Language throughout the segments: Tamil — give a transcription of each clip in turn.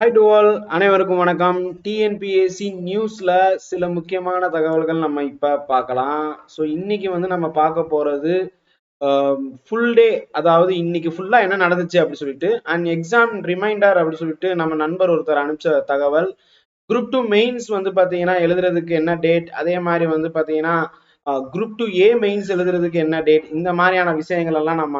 ஹை டு ஆல் அனைவருக்கும் வணக்கம். டிஎன்பிஎஸ்சி நியூஸ்ல சில முக்கியமான தகவல்கள் நம்ம இப்ப பார்க்கலாம். ஸோ இன்னைக்கு வந்து நம்ம பார்க்க போறது ஃபுல் டே அதாவது இன்னைக்கு ஃபுல்லா என்ன நடந்துச்சு அப்படி சொல்லிட்டு அண்ட் எக்ஸாம் ரிமைண்டர் அப்படி சொல்லிட்டு நம்ம நண்பர் ஒருத்தர் அனுப்பிச்ச தகவல். குரூப் டூ மெயின்ஸ் வந்து பார்த்தீங்கன்னா எழுதுறதுக்கு என்ன டேட் அதே மாதிரி வந்து பார்த்தீங்கன்னா குரூப் டூ ஏ மெயின்ஸ் எழுதுறதுக்கு என்ன டேட் இந்த மாதிரியான விஷயங்கள் எல்லாம் நம்ம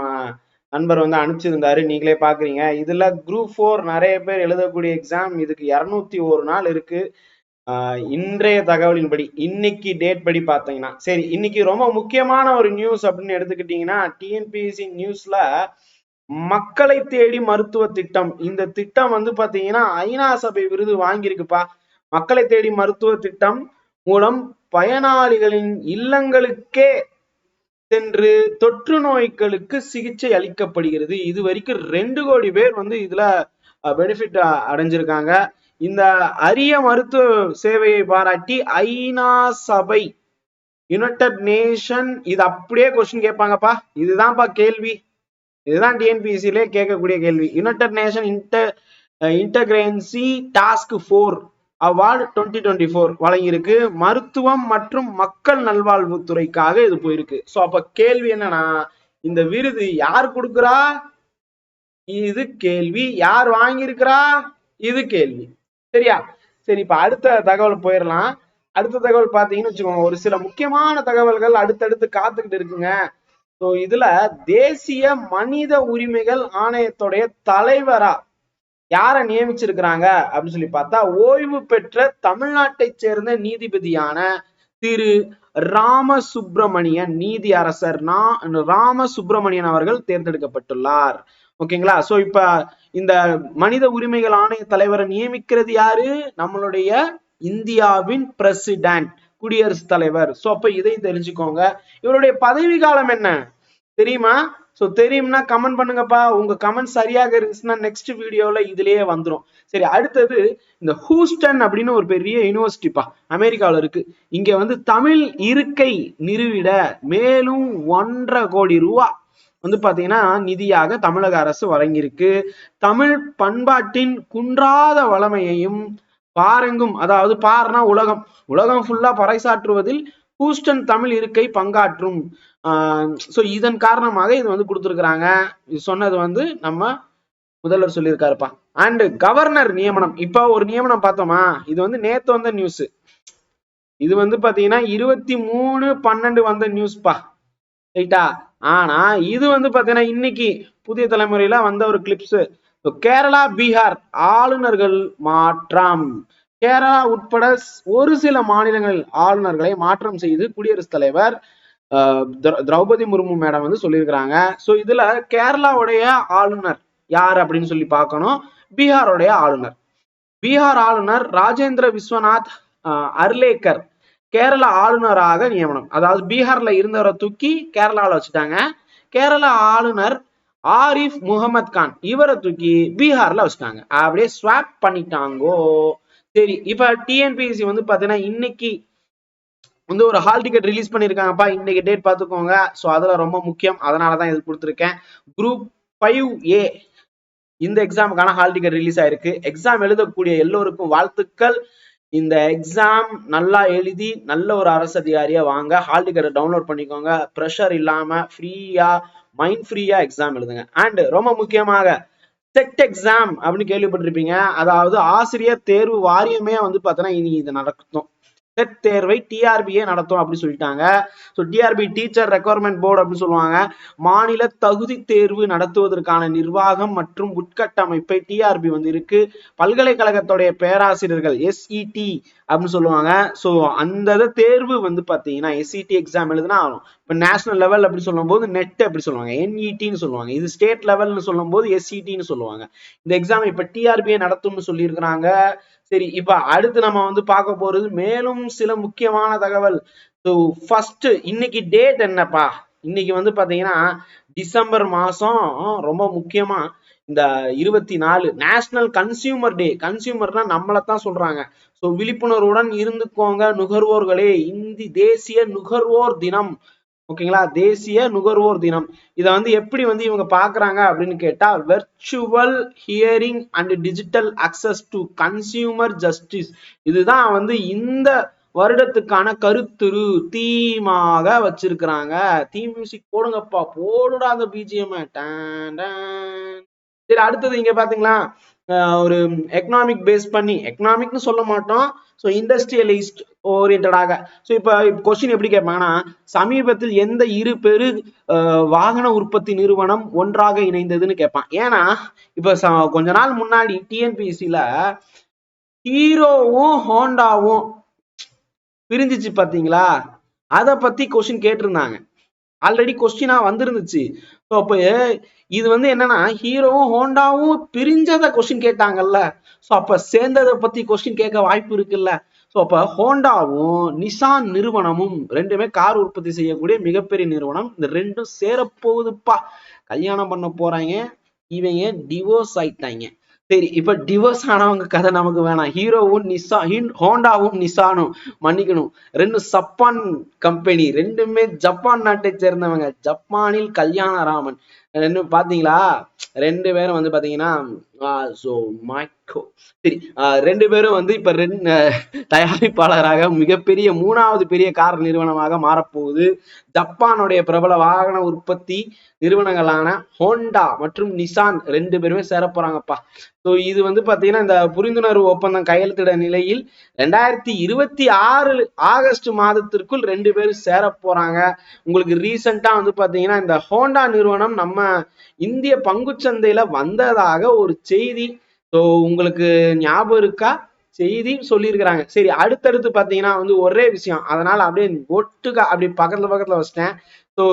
நண்பர் வந்து அனுப்பிச்சிருந்தாரு. நீங்களே பாக்குறீங்க. இதுல குரூப் ஃபோர் நிறைய பேர் எழுதக்கூடிய எக்ஸாம் இதுக்கு இரநூத்தி ஒரு நாள் இருக்கு. இன்றைய தகவலின்படி இன்னைக்கு டேட் படி பார்த்தீங்கன்னா சரி இன்னைக்கு ரொம்ப முக்கியமான ஒரு நியூஸ் அப்படின்னு எடுத்துக்கிட்டீங்கன்னா டிஎன்பிஎஸ்சி நியூஸ்ல மக்களை தேடி மருத்துவ திட்டம். இந்த திட்டம் வந்து பாத்தீங்கன்னா ஐநா சபை விருது வாங்கியிருக்குப்பா. மக்களை தேடி மருத்துவ திட்டம் மூலம் பயனாளிகளின் இல்லங்களுக்கே சென்று தொற்று நோய்களுக்கு சிகிச்சை அளிக்கப்படுகிறது. இது வரைக்கும் ரெண்டு கோடி பேர் வந்து இதுல பெனிஃபிட் அடைஞ்சிருக்காங்க. இந்த அரிய மருத்துவ சேவையை பாராட்டி ஐநா சபை யுனைடெட் நேஷன் இது அப்படியே கொஸ்டின் கேட்பாங்கப்பா. இதுதான்ப்பா கேள்வி. இதுதான் டிஎன்பிஎஸ்சிலே கேட்கக்கூடிய கேள்வி. United nation inter interagency task force award twenty twenty four வழங்கியிருக்கு. மருத்துவம் மற்றும் மக்கள் நல்வாழ்வுத்துறைக்காக இது போயிருக்கு. ஸோ அப்ப கேள்வி என்னன்னா இந்த விருது யார் கொடுக்குறா? இது கேள்வி. யார் வாங்கியிருக்கிறா? இது கேள்வி. சரியா? சரி இப்ப அடுத்த தகவல் போயிடலாம் அடுத்த தகவல் பாத்தீங்கன்னு வச்சுக்கோங்க ஒரு சில முக்கியமான தகவல்கள் அடுத்தடுத்து காத்துக்கிட்டு இருக்குங்க. ஸோ இதுல தேசிய மனித உரிமைகள் ஆணையத்துடைய தலைவரா யாரை நியமிச்சிருக்கிறாங்க அப்படின்னு சொல்லி பார்த்தா ஓய்வு பெற்ற தமிழ்நாட்டை சேர்ந்த நீதிபதியான திரு ராமசுப்பிரமணியன் நீதி அரசர் ராமசுப்பிரமணியன் அவர்கள் தேர்ந்தெடுக்கப்பட்டுள்ளார். ஓகேங்களா? சோ இப்ப இந்த மனித உரிமைகள் ஆணைய தலைவரை நியமிக்கிறது யாரு? நம்மளுடைய இந்தியாவின் பிரசிடென்ட் குடியரசுத் தலைவர். சோ அப்ப இதை தெரிஞ்சுக்கோங்க. இவருடைய பதவி காலம் என்ன? தெரியுமா? ஸோ தெரியும்னா கமெண்ட் பண்ணுங்கப்பா. உங்க கமெண்ட் சரியாக இருந்துச்சுன்னா நெக்ஸ்ட் வீடியோல இதுலயே வந்துடும் சரி அடுத்தது இந்த ஹூஸ்டன் அப்படின்னு ஒரு பெரிய யூனிவர்சிட்டிப்பா அமெரிக்காவில் இருக்கு. இங்க வந்து தமிழ் இருக்கை நிறுவிட மேலும் ஒன்றரை கோடி ரூபா வந்து பாத்தீங்கன்னா நிதியாக தமிழக அரசு வழங்கியிருக்கு. தமிழ் பண்பாட்டின் குன்றாத வளமையையும் பாருங்கும். அதாவது பார்னா உலகம். உலகம் ஃபுல்லா பறைசாற்றுவதில் ஹூஸ்டன் தமிழ் இருக்கை பங்காற்றும். ஸோ இதன் காரணமாக இது வந்து கொடுத்துருக்குறாங்க. இது சொன்னது வந்து நம்ம முதல்வர் சொல்லியிருக்காருப்பா. அண்ட் கவர்னர் நியமனம். இப்போ ஒரு நியமனம் பார்த்தோமா? இது வந்து நேத்து வந்த நியூஸ் இது வந்து பாத்தீங்கன்னா இருபத்தி மூணு பன்னெண்டு வந்த நியூஸ்பா ரைட்டா ஆனா இது வந்து பாத்தீங்கன்னா இன்னைக்கு புதிய தலைமுறையில வந்த ஒரு கிளிப்ஸ் கேரளா பீகார் ஆளுநர்கள் மாற்றம். கேரளா உட்பட ஒரு சில மாநிலங்களில் ஆளுநர்களை மாற்றம் செய்து குடியரசுத் தலைவர் திரௌபதி முர்மு மேடம் வந்து சொல்லியிருக்கிறாங்க. ஸோ இதுல கேரளாவுடைய ஆளுநர் யார் அப்படின்னு சொல்லி பார்க்கணும். பீகாருடைய ஆளுநர். பீகார் ஆளுநர் ராஜேந்திர விஸ்வநாத் அர்லேக்கர். கேரள ஆளுநராக நியமனம். அதாவது பீகார்ல இருந்தவரை தூக்கி கேரளாவில் வச்சுட்டாங்க. கேரள ஆளுநர் ஆரிஃப் முகமது கான் இவரை தூக்கி பீகார்ல வச்சுட்டாங்க. அப்படியே ஸ்வாப் பண்ணிட்டாங்கோ. சரி இப்ப டிஎன்பிஎஸ்சி வந்து பாத்தீங்கன்னா இன்னைக்கு வந்து ஒரு ஹால் டிக்கெட் ரிலீஸ் பண்ணியிருக்காங்கப்பா இன்னைக்கு டேட் பார்த்துக்கோங்க. ஸோ அதில் ரொம்ப முக்கியம். அதனால தான் இது கொடுத்துருக்கேன். குரூப் ஃபைவ் ஏ இந்த எக்ஸாமுக்கான ஹால் டிக்கெட் ரிலீஸ் ஆயிருக்கு. எக்ஸாம் எழுதக்கூடிய எல்லோருக்கும் வாழ்த்துக்கள். இந்த எக்ஸாம் நல்லா எழுதி நல்ல ஒரு அரசு அதிகாரியா வாங்க. ஹால் டிக்கெட்டை டவுன்லோட் பண்ணிக்கோங்க. ப்ரெஷர் இல்லாம ஃப்ரீயா மைண்ட் ஃப்ரீயா எக்ஸாம் எழுதுங்க. அண்ட் ரொம்ப முக்கியமாக செட் எக்ஸாம் அப்படின்னு கேள்விப்பட்டிருப்பீங்க. அதாவது ஆசிரியர் தேர்வு வாரியமே வந்து பார்த்தோன்னா இனி இது நடக்கும் டெட் தேர்வை டிஆர்பியே நடத்தும் அப்படின்னு சொல்லிட்டாங்க. So TRB teacher requirement board அப்படின்னு சொல்லுவாங்க. மாநில தகுதி தேர்வு நடத்துவதற்கான நிர்வாகம் மற்றும் உட்கட்டமைப்பை டிஆர்பி வந்து இருக்கு. பல்கலைக்கழகத்துடைய பேராசிரியர்கள் எஸ்இடி அப்படின்னு சொல்லுவாங்க. ஸோ அந்த தேர்வு வந்து பார்த்தீங்கன்னா எஸ்இடி எக்ஸாம் எழுதுனா ஆகும். இப்போ நேஷனல் லெவல் அப்படி சொல்லும்போது நெட் அப்படி சொல்லுவாங்க. என்இடின்னு சொல்லுவாங்க. இது ஸ்டேட் லெவல்னு சொல்லும்போது எஸ்இடின்னு சொல்லுவாங்க. இந்த எக்ஸாம் இப்போ டிஆர்பியை நடத்தும்னு சொல்லியிருக்கிறாங்க. சரி இப்ப அடுத்து நம்ம வந்து பார்க்க போறது மேலும் சில முக்கியமான தகவல். ஸோ ஃபர்ஸ்ட் இன்னைக்கு டேட் என்னப்பா? இன்னைக்கு வந்து பாத்தீங்கன்னா டிசம்பர் மாசம் ரொம்ப முக்கியமா இந்த இருபத்தி நாலு நேஷனல் கன்சியூமர் டே கன்சியூமர்னா நம்மளைத்தான் சொல்றாங்க. ஸோ விழிப்புணர்வுடன் இருந்துக்கோங்க நுகர்வோர்களே. இந்தி தேசிய நுகர்வோர் தினம். ஓகேங்களா? தேசிய நுகர்வோர் தினம். இதை வந்து எப்படி வந்து இவங்க பாக்குறாங்க அப்படின்னு கேட்டா virtual hearing and digital access to consumer justice இதுதான் வந்து இந்த வருடத்துக்கான கருத்துரு தீமாக வச்சிருக்கிறாங்க. தீ மியூசிக் போடுங்கப்பா போடுடா அந்த பிஜிஎம் சரி அடுத்தது இங்க பாத்தீங்களா? ஒரு எக்கனாமிக் பேஸ் பண்ணி எக்கனாமிக்னு சொல்ல மாட்டோம். ஸோ இண்டஸ்ட்ரியலிஸ்ட் ஓரியன்டாக ஸோ இப்போ கொஸ்டின் எப்படி கேட்பாங்கன்னா சமீபத்தில் எந்த இரு பெரு வாகன உற்பத்தி நிறுவனம் ஒன்றாக இணைந்ததுன்னு கேட்பான். ஏன்னா இப்போ கொஞ்ச நாள் முன்னாடி டிஎன்பிசியில் ஹீரோவும் ஹோண்டாவும் பிரிஞ்சிச்சு பார்த்தீங்களா அதை பத்தி கொஸ்டின் கேட்டிருந்தாங்க. ஆல்ரெடி கொஸ்டினா வந்திருந்துச்சு. ஸோ அப்போ இது வந்து என்னன்னா ஹீரோவும் ஹோண்டாவும் பிரிஞ்சத கொஸ்டின் கேட்டாங்கல்ல. ஸோ அப்ப சேர்ந்ததை பத்தி கொஸ்டின் கேட்க வாய்ப்பு இருக்குல்ல. ஸோ அப்ப ஹோண்டாவும் நிசான் நிறுவனமும் ரெண்டுமே கார் உற்பத்தி செய்யக்கூடிய மிகப்பெரிய நிறுவனம். இந்த ரெண்டும் சேரப்போகுதுப்பா. கல்யாணம் பண்ண போறாங்க. இவங்க டிவோர்ஸ் ஆயிட்டாங்க. சரி இப்ப டிவோர்ஸ் ஆனவங்க கதை நமக்கு வேணாம். ஹீரோவும் நிசா ஹோண்டாவும் நிசானும் மன்னிக்கணும். ரெண்டு சப்பான் கம்பெனி ரெண்டுமே ஜப்பான் நாட்டை சேர்ந்தவங்க. ஜப்பானில் கல்யாண ராமன் ரெண்டு பாத்தீங்களா? ரெண்டு பேரும் வந்து பாத்தீங்கன்னா ஸோ மைக்கோ சரி ரெண்டு பேரும் வந்து இப்ப ரெண்டு தயாரிப்பாளராக மிகப்பெரிய மூணாவது பெரிய கார் நிறுவனமாக மாறப்போகுது. ஜப்பானுடைய பிரபல வாகன உற்பத்தி நிறுவனங்களான ஹோண்டா மற்றும் நிசான் ரெண்டு பேருமே சேரப்போறாங்கப்பா. ஸோ இது வந்து பாத்தீங்கன்னா இந்த புரிந்துணர்வு ஒப்பந்தம் கையெழுத்திட நிலையில் ரெண்டாயிரத்தி இருபத்தி ஆறு ஆகஸ்ட் மாதத்திற்குள் ரெண்டு பேரும் சேர போறாங்க உங்களுக்கு ரீசெண்டா வந்து பாத்தீங்கன்னா இந்த ஹோண்டா நிறுவனம் நம்ம இந்திய பங்குச்சந்தையில வந்ததாக ஒரு செய்தி ஸோ உங்களுக்கு ஞாபகம் இருக்கா? செய்தி சொல்லியிருக்கிறாங்க. சரி அடுத்தடுத்து பாத்தீங்கன்னா வந்து ஒரே விஷயம். அதனால அப்படியே ஒட்டுக்கா அப்படி பக்கத்துல பக்கத்துல வச்சிட்டேன். ஸோ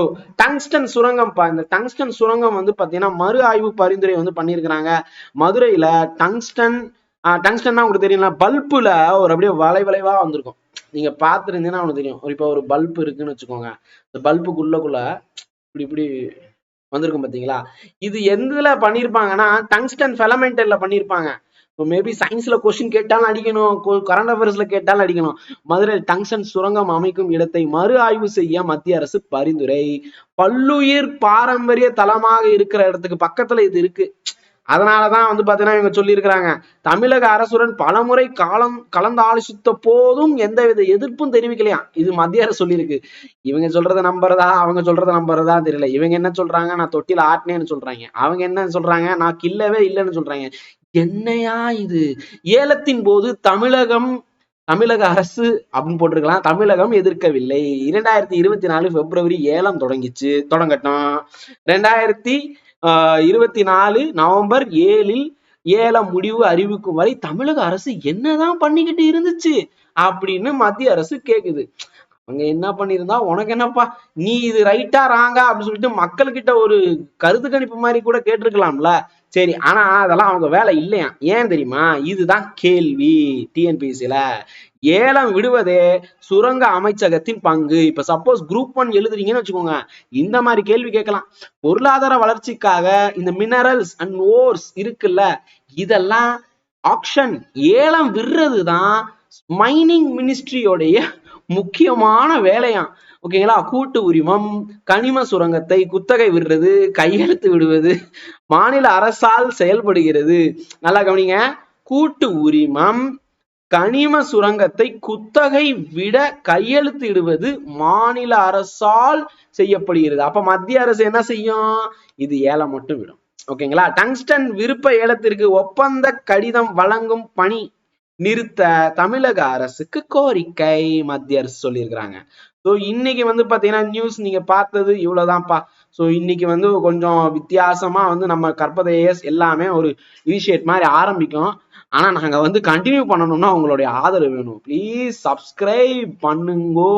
டங்ஸ்டன் சுரங்கம்ப்பா. இந்த டங்ஸ்டன் சுரங்கம் வந்து பார்த்தீங்கன்னா மறு ஆய்வு பரிந்துரை வந்து பண்ணியிருக்கிறாங்க. மதுரையில டங்ஸ்டன் டங்ஸ்டன்னா உங்களுக்கு தெரியல பல்புல ஒரு அப்படியே வளை வளைவா வந்திருக்கும். நீங்க பார்த்துருந்தீங்கன்னா உனக்கு தெரியும். ஒரு இப்போ ஒரு பல்ப் இருக்குன்னு வச்சுக்கோங்க. இந்த பல்புக்குள்ளக்குள்ள இப்படி இப்படி வந்திருக்கும் பார்த்தீங்களா இது எதுல பண்ணியிருப்பாங்கன்னா டங்ஸ்டன் ஃபெலமெண்டர்ல பண்ணியிருப்பாங்க மேபி சயின்ஸ்ல கொஸ்டின் கேட்டாலும் அடிக்கணும் கரண்ட் அஃபேர்ஸ்ல கேட்டாலும் அடிக்கணும். மதுரை டங்ஷன் சுரங்கம் அமைக்கும் இடத்தை மறு ஆய்வு செய்ய மத்திய அரசு பரிந்துரை. பல்லுயிர் பாரம்பரிய தளமாக இருக்கிற இடத்துக்கு பக்கத்துல இது இருக்கு. அதனாலதான் வந்து பாத்தீங்கன்னா இவங்க சொல்லியிருக்கிறாங்க தமிழக அரசுடன் பலமுறை காலம் கலந்து ஆலோசித்த போதும் எந்தவித எதிர்ப்பும் தெரிவிக்கலையா? இது மத்திய அரசு சொல்லியிருக்கு. இவங்க சொல்றத நம்புறதா? அவங்க சொல்றத நம்புறதா தெரியல. இவங்க என்ன சொல்றாங்க? நான் தொட்டில ஆட்டினேன்னு சொல்றாங்க. அவங்க என்ன சொல்றாங்க? நான் கில்லவே இல்லைன்னு சொல்றாங்க. என்னையா இது? ஏலத்தின் போது தமிழகம் தமிழக அரசு அப்படின்னு போட்டிருக்கலாம். தமிழகம் எதிர்க்கவில்லை. இரண்டாயிரத்தி இருபத்தி நாலு பிப்ரவரி ஏலம் தொடங்கிச்சு. தொடங்கட்டும். ரெண்டாயிரத்தி இருபத்தி நாலு நவம்பர் ஏழில் ஏலம் முடிவு அறிவிக்கும் வரை தமிழக அரசு என்னதான் பண்ணிக்கிட்டு இருந்துச்சு அப்படின்னு மத்திய அரசு கேக்குது. அவங்க என்ன பண்ணியிருந்தா உனக்கு என்னப்பா நீ இது ரைட்டா ராங்கா அப்படின்னு சொல்லிட்டு மக்கள்கிட்ட ஒரு கருத்து கணிப்பு மாதிரி கூட கேட்டிருக்கலாம்ல. சரி ஆனா அதெல்லாம் அவங்க வேலை இல்லையா? ஏன் தெரியுமா? இதுதான் கேள்வி டிஎன்பிசில ஏலம் விடுவதே சுரங்க அமைச்சகத்தின் பங்கு. இப்ப சப்போஸ் குரூப் ஒன் எழுதுறீங்கன்னு வச்சுக்கோங்க. இந்த மாதிரி கேள்வி கேட்கலாம். பொருளாதார வளர்ச்சிக்காக இந்த மினரல்ஸ் அண்ட் ஓர்ஸ் இருக்குல்ல இதெல்லாம் ஆக்ஷன் ஏலம் விடுறது தான் மைனிங் மினிஸ்ட்ரியோடைய முக்கியமான வேலையாம். ஓகேங்களா கூட்டு உரிமம் கனிம சுரங்கத்தை குத்தகை விடுறது கையெழுத்து விடுவது மாநில அரசால் செயல்படுகிறது. நல்லா கவனிங்க. கூட்டு உரிமம் கனிம சுரங்கத்தை குத்தகை விட கையெழுத்து இடுவது மாநில அரசால் செய்யப்படுகிறது. அப்ப மத்திய அரசு என்ன செய்யும்? இது ஏலம் மட்டும் விடும். ஓகேங்களா டங்ஸ்டன் விருப்ப ஏலத்திற்கு ஒப்பந்த கடிதம் வழங்கும் பணி நிறுத்த தமிழக அரசுக்கு கோரிக்கை மத்திய அரசு சொல்லியிருக்கிறாங்க. ஸோ இன்னைக்கு வந்து பாத்தீங்கன்னா நியூஸ் நீங்க பார்த்தது இவ்வளவுதான்ப்பா. ஸோ இன்னைக்கு வந்து கொஞ்சம் வித்தியாசமா வந்து நம்ம கற்பதையஸ் எல்லாமே ஒரு இனிஷியேட் மாதிரி ஆரம்பிக்கும். ஆனா நாங்க வந்து கண்டினியூ பண்ணணும்னா உங்களுடைய ஆதரவு வேணும். ப்ளீஸ் சப்ஸ்கிரைப் பண்ணுங்கோ.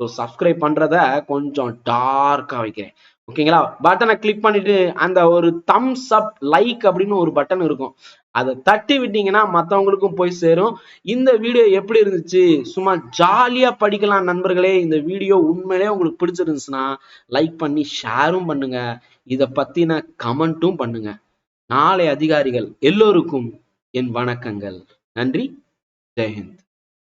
ஸோ சப்ஸ்கிரைப் பண்றத கொஞ்சம் டார்க்கா வைக்கிறேன். ஓகேங்களா? பட்டனை கிளிக் பண்ணிட்டு அந்த ஒரு தம்ஸ் அப் லைக் அப்படின்னு ஒரு பட்டன் இருக்கும். அதை தட்டி விட்டீங்கன்னா மற்றவங்களுக்கும் போய் சேரும். இந்த வீடியோ எப்படி இருந்துச்சு? சும்மா ஜாலியாக படிக்கலாம் நண்பர்களே. இந்த வீடியோ உண்மையிலே உங்களுக்கு பிடிச்சிருந்துச்சுன்னா லைக் பண்ணி ஷேரும் பண்ணுங்க. இதை பற்றின கமெண்ட்டும் பண்ணுங்க. நாளை அதிகாரிகள் எல்லோருக்கும் என் வணக்கங்கள். நன்றி. ஜெயஹிந்த்